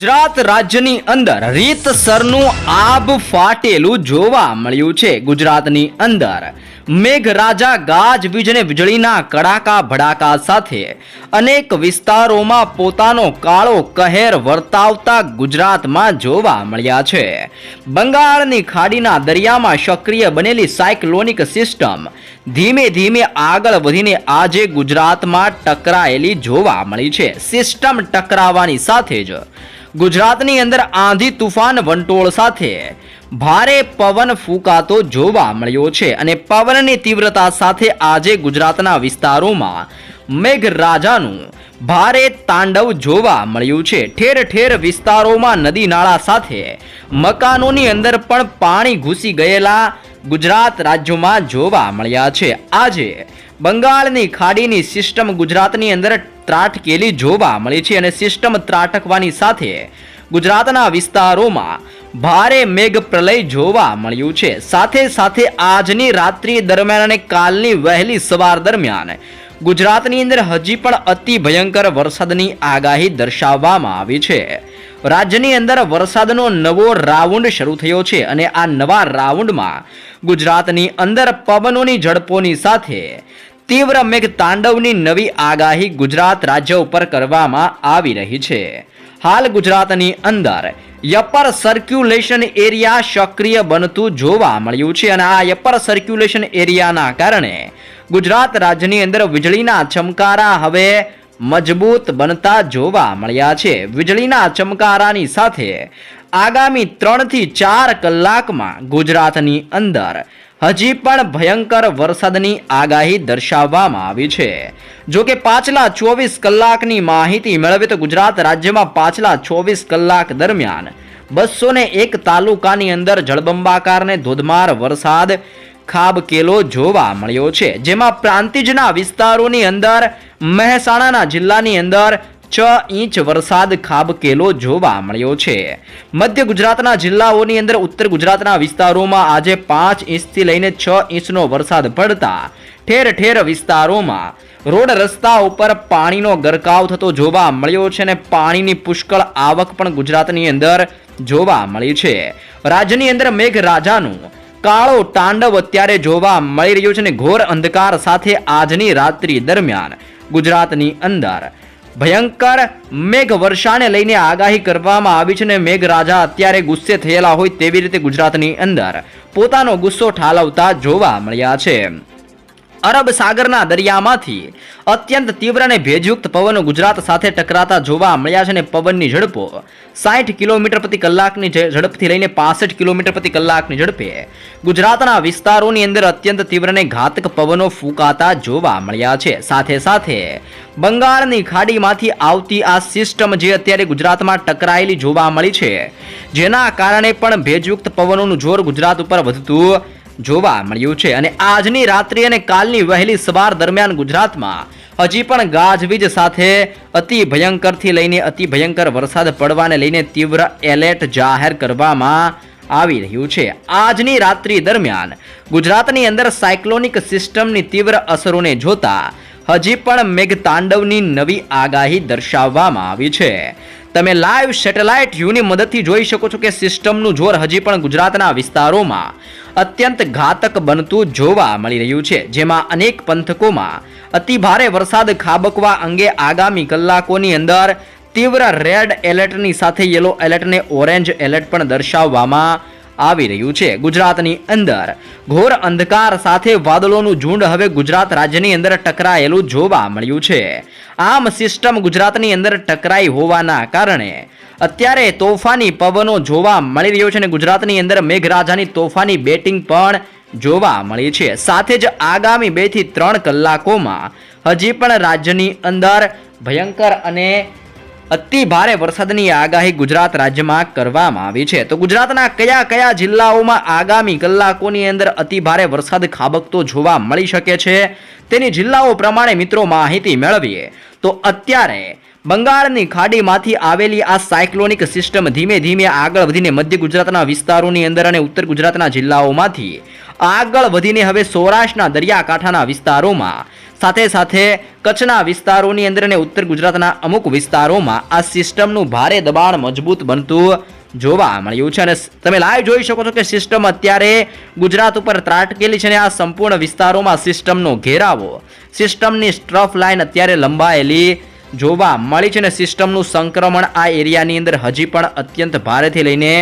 ગુજરાત રાજ્યની અંદર રીતસરનું આબ ફાટેલું જોવા મળ્યું છે ગુજરાતની અંદર. મેઘરાજા ગાજવીજ વીજળીના કડાકા ભડાકા સાથે અનેક વિસ્તારોમાં પોતાનો કાળો કહેર વર્તાવતા ગુજરાતમાં જોવા મળ્યા છે. બંગાળની ખાડીના દરિયામાં સક્રિય બનેલી સાયક્લોનિક સિસ્ટમ ધીમે ધીમે આગળ વધીને આજે ગુજરાતમાં ટકરાયેલી જોવા મળી છે. સિસ્ટમ ટકરાવાની સાથે જ ગુજરાતની અંદર આંધી તુફાન વંટોળ સાથે ભારે પવન ફૂંકાતો જોવા મળ્યો છે અને પવનની તીવ્રતા સાથે આજે ગુજરાતના વિસ્તારોમાં મેઘરાજાનું ભારે તાંડવ જોવા મળ્યું છે. ઠેર ઠેર વિસ્તારોમાં નદી નાળા સાથે મકાનોની અંદર પણ પાણી ઘૂસી ગયેલા ગુજરાત રાજ્યોમાં જોવા મળ્યા છે. આજે બંગાળની ખાડીની સિસ્ટમ ગુજરાતની અંદર ત્રાટકેલી જોવા મળી છે અને સિસ્ટમ ત્રાટકવાની સાથે ગુજરાતના વિસ્તારોમાં ભારે મેઘ પ્રલય જોવા મળ્યું છે. સાથે સાથે આજની રાત્રિ દરમિયાન અને કાલની વહેલી સવાર દરમિયાન ગુજરાતની અંદર હજી પણ અતિ ભયંકર વરસાદની આગાહી દર્શાવવામાં આવી છે. રાજ્યની અંદર વરસાદનો નવો રાઉન્ડ શરૂ થયો છે અને આ નવા રાઉન્ડમાં ગુજરાતની અંદર પવનોની ઝડપોની સાથે તીવ્ર મેઘ તાંડવની નવી આગાહી ગુજરાત રાજ્ય ઉપર કરવામાં આવી રહી છે. હાલ ગુજરાતની અંદર યપર સર્ક્યુલેશન એરિયા સક્રિય બનતું જોવા મળ્યું છે અને આ યપર સર્ક્યુલેશન એરિયાના કારણે ગુજરાત રાજ્યની અંદર વીજળીના ચમકારા હવે મજબૂત બનતા જોવા મળ્યા છે. વીજળીના ચમકારાની સાથે આગામી ત્રણથી ચાર કલાકમાં ગુજરાતની અંદર હજી પણ ભયંકર વરસાદની આગાહી દર્શાવવામાં આવી છે. જો કે પાછલા ચોવીસ કલાકની માહિતી મેળવે તો ગુજરાત રાજ્યમાં પાછલા ચોવીસ કલાક દરમિયાન બસો એક તાલુકાની અંદર જળબંબાકારને ધોધમાર વરસાદ ખાબકેલો જોવા મળ્યો છે. જેમાં પ્રાંતિજના વિસ્તારોની અંદર, મહેસાણાના જિલ્લાની અંદર છ ઇંચ વરસાદ ખાબકેલો જોવા મળ્યો છે. મધ્ય ગુજરાતના જિલ્લાઓની અંદર ઉત્તર ગુજરાતના વિસ્તારોમાં આજે પાંચ ઇંચથી લઈને છ ઇંચનો વરસાદ પડતા ઠેર ઠેર વિસ્તારોમાં રોડ રસ્તા ઉપર પાણીનો ગરકાવ થતો જોવા મળ્યો છે અને પાણીની પુષ્કળ આવક પણ ગુજરાતની અંદર જોવા મળી છે. રાજ્યની અંદર મેઘરાજાનું કાળો તાંડવ અત્યારે જોવા મળી રહ્યું છે અને ઘોર અંધકાર સાથે આજની રાત્રિ દરમિયાન ગુજરાતની અંદર. ભયંકર મેઘ વર્ષાને લઈને આગાહી કરવામાં આવી છે અને મેઘરાજા અત્યારે ગુસ્સે થયેલા હોય તેવી રીતે ગુજરાતની અંદર પોતાનો ગુસ્સો ઠાલવતા જોવા મળ્યા છે. અરબ સાગરના દરિયામાંથી અત્યંત તીવ્ર અને ભેજયુક્ત પવનો ગુજરાત સાથે ટકરાતા જોવા મળ્યા છે અને પવનની ઝડપો સાઠ કિલોમીટર પ્રતિ કલાકની ઝડપથી લઈને પાસઠ કિલોમીટર પ્રતિ કલાકની ઝડપે ગુજરાતના વિસ્તારોની અંદર અત્યંત તીવ્ર અને ઘાતક પવનો ફૂંકાતા જોવા મળ્યા છે. સાથે સાથે બંગાળની ખાડીમાંથી આવતી આ સિસ્ટમ જે અત્યારે ગુજરાતમાં ટકરાયેલી જોવા મળી છે, જેના કારણે પણ ભેજયુક્ત પવનોનું જોર ગુજરાત ઉપર વધતું જોવા મળ્યું છે અને આજની રાત્રિ અને કાલની વહેલી સવાર દરમિયાન ગુજરાતમાં હજી પણ ગાજવીજ સાથે અતિ ભયંકરથી લઈને અતિ ભયંકર વરસાદ પડવાને લઈને તીવ્ર એલર્ટ જાહેર કરવામાં આવી રહ્યું છે. આજની રાત્રિ દરમિયાન ગુજરાતની અંદર સાયક્લોનિક સિસ્ટમની તીવ્ર અસરોને જોતા હજી પણ મેઘતાંડવની નવી આગાહી દર્શાવવામાં આવી છે. તમે લાઈવ સેટેલાઇટ વ્યૂની મદદથી જોઈ શકો છો કે સિસ્ટમનું જોર હજી પણ ગુજરાતના વિસ્તારોમાં અત્યંત ઘાતક બનતું જોવા મળી રહ્યું છે. જેમાં અનેક પંથકોમાં અતિ ભારે વરસાદ ખાબકવા અંગે આગામી કલાકોની અંદર તીવ્ર રેડ એલર્ટની સાથે યલો એલર્ટને ઓરેન્જ એલર્ટ પણ દર્શાવવામાં આવી રહ્યું છે. ગુજરાતની અંદર ઘોર અંધકાર સાથે વાદળોનું ઝુંડ હવે ગુજરાત રાજ્યની અંદર ટકરાયેલું જોવા મળ્યું છે. આમ સિસ્ટમ ગુજરાતની અંદર ટકરાઈ હોવાના કારણે અત્યારે તોફાની પવનો જોવા મળી રહ્યો છે અને ગુજરાતની અંદર મેઘરાજાની તોફાની બેટિંગ પણ જોવા મળી છે. સાથે જ આગામી બેથી ત્રણ કલાકોમાં હજી પણ રાજ્યની અંદર ભયંકર અને અતિ ભારે વરસાદની આગાહી ગુજરાત રાજ્યમાં કરવામાં આવી છે. તો ગુજરાતના કયા કયા જિલ્લાઓમાં આગામી કલાકોની અંદર અતિ ભારે વરસાદ ખાબકતો જોવા મળી શકે છે? તેની જિલ્લાઓ પ્રમાણે મિત્રો માહિતી મેળવીએ, તો અત્યારે બંગાળની ખાડીમાંથી આવેલી આ સાયક્લોનિક સિસ્ટમ ધીમે ધીમે આગળ વધીને મધ્ય ગુજરાતના વિસ્તારોની અંદર અને ઉત્તર ગુજરાતના જિલ્લાઓમાંથી આગળ વધીને હવે સૌરાષ્ટ્રના દરિયાકાંઠાના વિસ્તારોમાં, સાથે સાથે કચ્છના વિસ્તારોની અંદર અને ઉત્તર ગુજરાતના અમુક વિસ્તારોમાં આ સિસ્ટમનું ભારે દબાણ મજબૂત બનતું જોવા મળ્યું છે અને તમે લાઈવ જોઈ શકો છો કે સિસ્ટમ અત્યારે ગુજરાત ઉપર ત્રાટકેલી છે અને આ સંપૂર્ણ વિસ્તારોમાં સિસ્ટમનો ઘેરાવો. સિસ્ટમની સ્ટ્રફ લાઇન અત્યારે લંબાયેલી જોવા મળી છે અને સિસ્ટમનું સંક્રમણ આ એરિયાની અંદર હજી પણ અત્યંત ભારેથી લઈને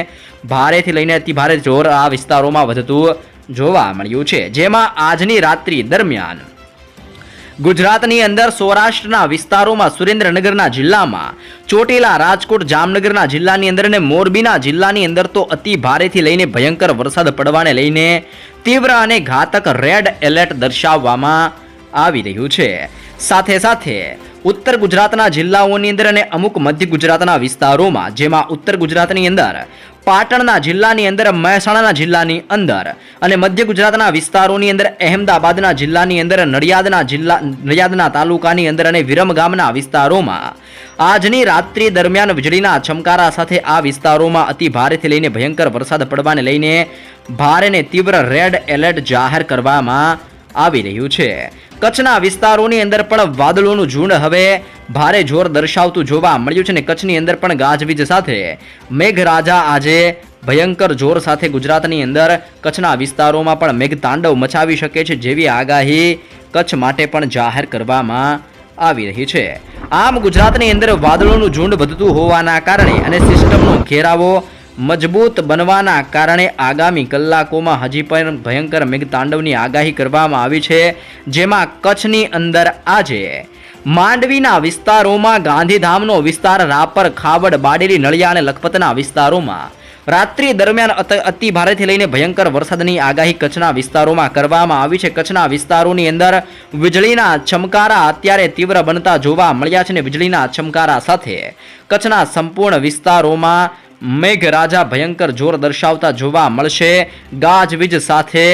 ભારેથી લઈને અતિ ભારે જોર આ વિસ્તારોમાં વધતું જોવા મળ્યું છે. જેમાં આજની રાત્રિ દરમિયાન ગુજરાતની અંદર સૌરાષ્ટ્રના વિસ્તારોમાં સુરેન્દ્રનગરના જિલ્લામાં, ચોટીલા, રાજકોટ, જામનગરના જિલ્લાની અંદર અને મોરબીના જિલ્લાની અંદર તો અતિ ભારેથી લઈને ભયંકર વરસાદ પડવાને લઈને તીવ્ર અને ઘાતક રેડ એલર્ટ દર્શાવવામાં આવી રહ્યું છે. સાથે સાથે ઉત્તર ગુજરાતના જિલ્લાઓની અંદર અને અમુક મધ્ય ગુજરાતના વિસ્તારોમાં, જેમાં ઉત્તર ગુજરાતની અંદર, પાટણના જિલ્લાની અંદર, મહેસાણાના જિલ્લાની અંદર અને મધ્ય ગુજરાતના વિસ્તારોની અંદર, અહેમદાબાદના જિલ્લાની અંદર, નડિયાદના જિલ્લા, નડિયાદના તાલુકાની અંદર અને વિરમગામના વિસ્તારોમાં. આજની રાત્રિ દરમિયાન વીજળીના ચમકારા સાથે આ વિસ્તારોમાં અતિ ભારેથી લઈને ભયંકર વરસાદ પડવાને લઈને ભારે તીવ્ર રેડ એલર્ટ જાહેર કરવામાં આવી રહ્યું છે. કચ્છના વિસ્તારોની અંદર પણ વાદળોનું ઝુંડ હવે ભારે જોર દર્શાવતું જોવા મળ્યું છે ને કચ્છની અંદર પણ ગાજવીજ સાથે મેઘરાજા આજે ભયંકર જોર સાથે ગુજરાતની અંદર કચ્છના વિસ્તારોમાં પણ મેઘતાંડવ મચાવી શકે છે જેવી આગાહી કચ્છ માટે પણ જાહેર કરવામાં આવી રહી છે. આમ ગુજરાતની અંદર વાદળોનું ઝુંડ વધતું હોવાના કારણે અને સિસ્ટમનો ઘેરાવો મજબૂત બનવાના કારણે આગામી કલાકોમાં હજી પણ ભયંકર મેઘતાંડવની આગાહી કરવામાં આવી છે, જેમાં કચ્છની અંદર આજે માંડવીના વિસ્તારોમાં ગાંધીધામનો વિસ્તાર, રાપર, ખાવડ, બાડેલી, નળિયા અને લખપતના વિસ્તારોમાં રાત્રિ દરમિયાન અત- ભારેથી લઈને ભયંકર વરસાદની આગાહી કચ્છના વિસ્તારોમાં કરવામાં આવી છે. કચ્છના વિસ્તારોની અંદર વીજળીના ચમકારા અત્યારે તીવ્ર બનતા જોવા મળ્યા છે અને વીજળીના ચમકારા સાથે કચ્છના સંપૂર્ણ વિસ્તારોમાં મેઘરાજા ભયંકર જોર દર્શાવતા જોવા મળશે. ગાજવીજ સાથે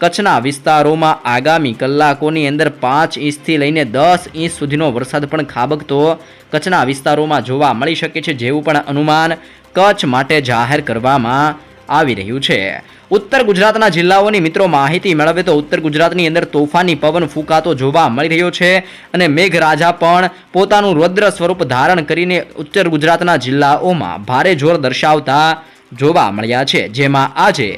કચ્છના વિસ્તારોમાં આગામી કલાકોની અંદર પાંચ ઇંચથી લઈને દસ ઇંચ સુધીનો વરસાદ પણ ખાબકતો કચ્છના વિસ્તારોમાં જોવા મળી શકે છે, જેવું પણ અનુમાન કચ્છ માટે જાહેર કરવામાં આવી રહ્યું છે. ઉત્તર ગુજરાતના જિલ્લાઓની મિત્રો માહિતી મેળવે તો ઉત્તર ગુજરાતની અંદર તોફાની પવન ફૂંકાતો જોવા મળી રહ્યો છે અને મેઘરાજા પણ પોતાનું રૌદ્ર સ્વરૂપ ધારણ કરીને ઉત્તર ગુજરાતના જિલ્લાઓમાં ભારે જોર દર્શાવતા જોવા મળ્યા છે. જેમાં આજે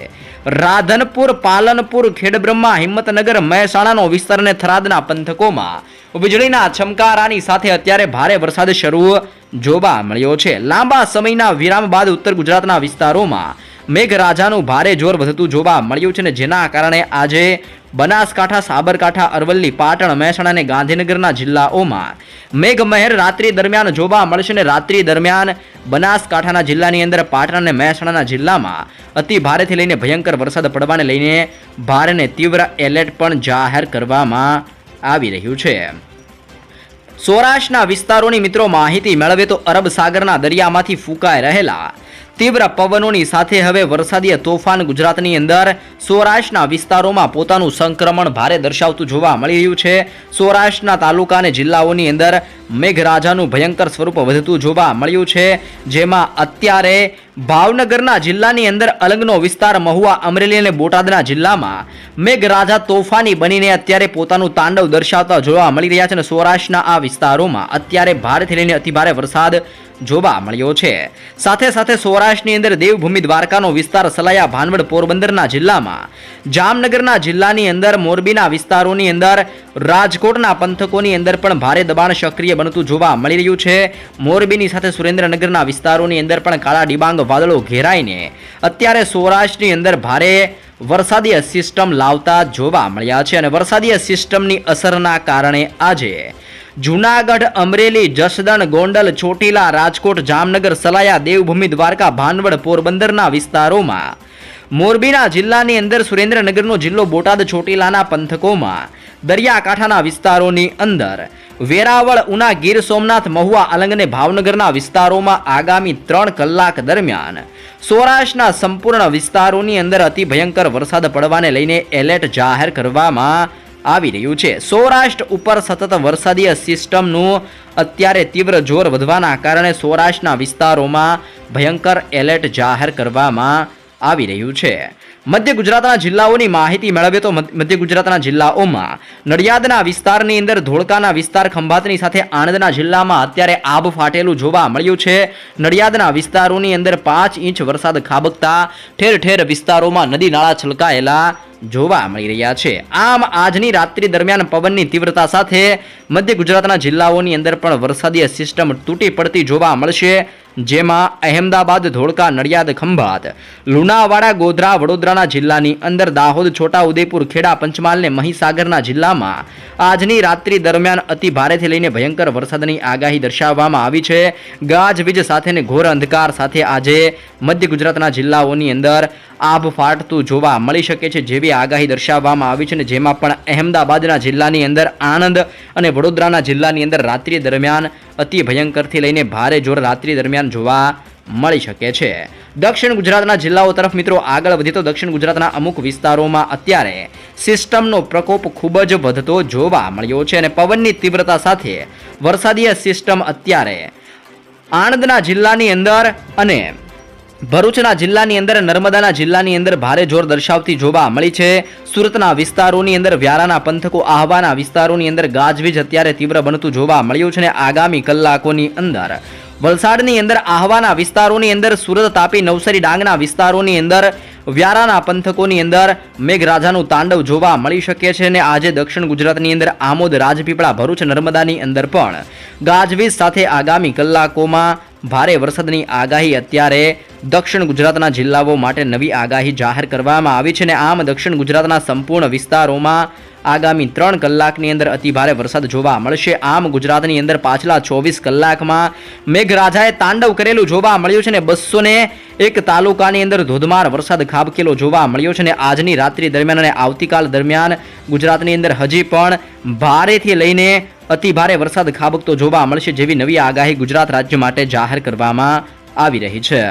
રાધનપુર, પાલનપુર, ખેડબ્રહ્મા, હિંમતનગર, મહેસાણાનો વિસ્તાર અને થરાદના પંથકોમાં વીજળીના છમકારાની સાથે અત્યારે ભારે વરસાદ શરૂ જોવા મળ્યો છે. લાંબા સમયના વિરામ બાદ ઉત્તર ગુજરાતના વિસ્તારોમાં મેઘરાજાનું ભારે જોર વધતું જોવા મળ્યું છે ને જેના કારણે આજે બનાસકાંઠા, સાબરકાંઠા, અરવલ્લી, પાટણ, મહેસાણા અને ગાંધીનગરના જિલ્લાઓમાં મેઘમહેર રાત્રિ દરમિયાન જોવા મળશે ને રાત્રિ દરમિયાન બનાસકાંઠાના જિલ્લાની અંદર પાટણ અને મહેસાણાના જિલ્લામાં અતિ ભારેથી લઈને ભયંકર વરસાદ પડવાને લઈને ભારે ને તીવ્ર એલર્ટ પણ જાહેર કરવામાં આવી રહ્યું છે. સૌરાષ્ટ્રના વિસ્તારોની મિત્રો માહિતી મેળવે તો અરબ સાગરના દરિયામાંથી ફૂંકાઈ રહેલા તીવ્ર પવનોની સાથે હવે વરસાદીય તોફાન ગુજરાતની અંદર. સૌરાષ્ટ્રના વિસ્તારોમાં પોતાનું સંક્રમણ ભારે દર્શાવતું જોવા મળી રહ્યું છે. સૌરાષ્ટ્રના તાલુકા અને જિલ્લાઓની અંદર મેઘરાજાનું ભયંકર સ્વરૂપ વધતું જોવા મળ્યું છે. જેમાં અત્યારે ભાવનગરના જિલ્લાની અંદર અલંગનો વિસ્તાર મહુવા અમરેલી અને બોટાદના જિલ્લામાં મેઘરાજા તોફાની બનીને અત્યારે પોતાનું તાંડવ દર્શાવતા જોવા મળી રહ્યા છે અને સૌરાષ્ટ્રના આ વિસ્તારોમાં અત્યારે ભારેથી લઈને અતિભારે વરસાદ જોવા મળ્યો છે. સાથે સાથે સૌરાષ્ટ્રની અંદર દેવભૂમિ દ્વારકાનો વિસ્તાર સલાયા ભાનવડ પોરબંદરના જિલ્લામાં. જામનગરના જિલ્લાની અંદર મોરબીના વિસ્તારોની અંદર, રાજકોટના પંથકોની અંદર પણ ભારે દબાણ સક્રિય બનતું જોવા મળી રહ્યું છે. મોરબીની સાથે સુરેન્દ્રનગરના વિસ્તારોની અંદર પણ કાળા ડિબાંગ વાદળો ઘેરાઈને અત્યારે સૌરાષ્ટ્રની અંદર ભારે વરસાદીય સિસ્ટમ લાવતા જોવા મળ્યા છે અને વરસાદીય સિસ્ટમની અસરના કારણે આજે જૂનાગઢ, અમરેલી, જસદણ, ગોંડલ, ચોટીલા, રાજકોટ, જામનગર, સલાયા, દેવભૂમિ, દ્વારકા, ભાનવડ, પોરબંદરના વિસ્તારોમાં. મોરબીના જિલ્લાની અંદર સુરેન્દ્રનગરનો જિલ્લો બોટાદ, ચોટીલાના પંથકોમાં. દરિયાકાંઠાના વિસ્તારોની અંદર. વેરાવળ, ઉના, ગીર સોમનાથ, મહુવા અલંગ અને ભાવનગરના વિસ્તારોમાં આગામી ત્રણ કલાક દરમિયાન. સૌરાષ્ટ્રના સંપૂર્ણ વિસ્તારોની અંદર અતિ ભયંકર વરસાદ પડવાને લઈને એલર્ટ જાહેર કરવામાં આવી રહ્યું છે. સૌરાષ્ટ્ર ઉપર સતત વરસાદીય સિસ્ટમનું અત્યારે તીવ્ર જોર વધવાના કારણે સૌરાષ્ટ્રના વિસ્તારોમાં ભયંકર એલર્ટ જાહેર કરવામાં આવી રહ્યું છે. મધ્ય ગુજરાતના જિલ્લાઓની માહિતી મેળવીએ તો મધ્ય ગુજરાતના જિલ્લાઓમાં નડિયાદના વિસ્તારની અંદર ધોળકાના વિસ્તાર ખંભાતની સાથે આણંદના જિલ્લામાં અત્યારે આબ ફાટેલું જોવા મળ્યું છે. નડિયાદના વિસ્તારોની અંદર પાંચ ઇંચ વરસાદ ખાબકતા ઠેર ઠેર વિસ્તારોમાં નદી નાળા છલકાયેલા જોવા મળી રહ્યા છે. આમ આજની રાત્રિ દરમિયાન પવનની તીવ્રતા સાથે મધ્ય ગુજરાતના જિલ્લાઓની અંદર પણ વરસાદીય સિસ્ટમ તૂટી પડતી જોવા મળશે, જેમાં અહેમદાબાદ, ધોળકા, નડિયાદ, ખંભાત, લુણાવાડા, ગોધરા, વડોદરાના જિલ્લાની અંદર દાહોદ છોટા ઉદેપુર ખેડા, પંચમહાલ ને મહીસાગરના જિલ્લામાં આજની રાત્રિ દરમિયાન અતિ ભારેથી લઈને ભયંકર વરસાદની આગાહી દર્શાવવામાં આવી છે. ગાજવીજ સાથે ને ઘોર અંધકાર સાથે આજે મધ્ય ગુજરાતના જિલ્લાઓની અંદર આભ ફાટતું જોવા મળી શકે છે, જેવી આગાહી દર્શાવવામાં આવી છે અને જેમાં પણ અહેમદાબાદના જિલ્લાની અંદર આણંદ અને વડોદરાના જિલ્લાની અંદર રાત્રિ દરમિયાન અતિ ભયંકરથી લઈને ભારે જોર રાત્રિ દરમિયાન જોવા મળી શકે છે. દક્ષિણ ગુજરાતના જિલ્લાઓ તરફ મિત્રો આગળ વધીએ તો દક્ષિણ ગુજરાતના અમુક વિસ્તારોમાં અત્યારે સિસ્ટમનો પ્રકોપ ખૂબ જ વધતો જોવા મળ્યો છે અને પવનની તીવ્રતા સાથે વરસાદીય સિસ્ટમ અત્યારે આણંદના જિલ્લાની અંદર અને ભરૂચના જિલ્લાની અંદર નર્મદાના જિલ્લાની અંદર ભારે જોર દર્શાવતી જોવા મળી છે. સુરતના વિસ્તારોની અંદર વ્યારાના પંથકો આહવાના વિસ્તારોની અંદર ગાજવીજ અત્યારે તીવ્ર બનતું જોવા મળ્યું છે અને આગામી કલાકોની અંદર વલસાડની અંદર આહવાના વિસ્તારોની અંદર, સુરત તાપી નવસારી ડાંગના વિસ્તારોની અંદર, વ્યારાના પંથકોની અંદર મેઘરાજાનું તાંડવ જોવા મળી શકે છે અને આજે દક્ષિણ ગુજરાતની અંદર આમોદ, રાજપીપળા, ભરૂચ, નર્મદાની અંદર પણ ગાજવીજ સાથે આગામી કલાકોમાં ભારે વરસાદની આગાહી અત્યારે દક્ષિણ ગુજરાતના જિલ્લાઓ માટે નવી આગાહી જાહેર કરવામાં આવી છે અને આમ દક્ષિણ ગુજરાતના સંપૂર્ણ વિસ્તારોમાં આગામી ત્રણ કલાકની અંદર અતિભારે વરસાદ જોવા મળશે. આમ ગુજરાતની અંદર પાછલા ચોવીસ કલાકમાં મેઘરાજાએ તાંડવ કરેલું જોવા મળ્યું છે ને બસો એક તાલુકાની અંદર ધોધમાર વરસાદ ખાબકેલો જોવા મળ્યો છે ને આજની રાત્રિ દરમિયાન અને આવતીકાલ દરમિયાન ગુજરાતની અંદર હજી પણ ભારેથી લઈને અતિ ભારે વરસાદ ખાબકતો જોવા મળશે જેવી નવી આગાહી ગુજરાત રાજ્ય માટે જાહેર કરવામાં આવી રહી છે.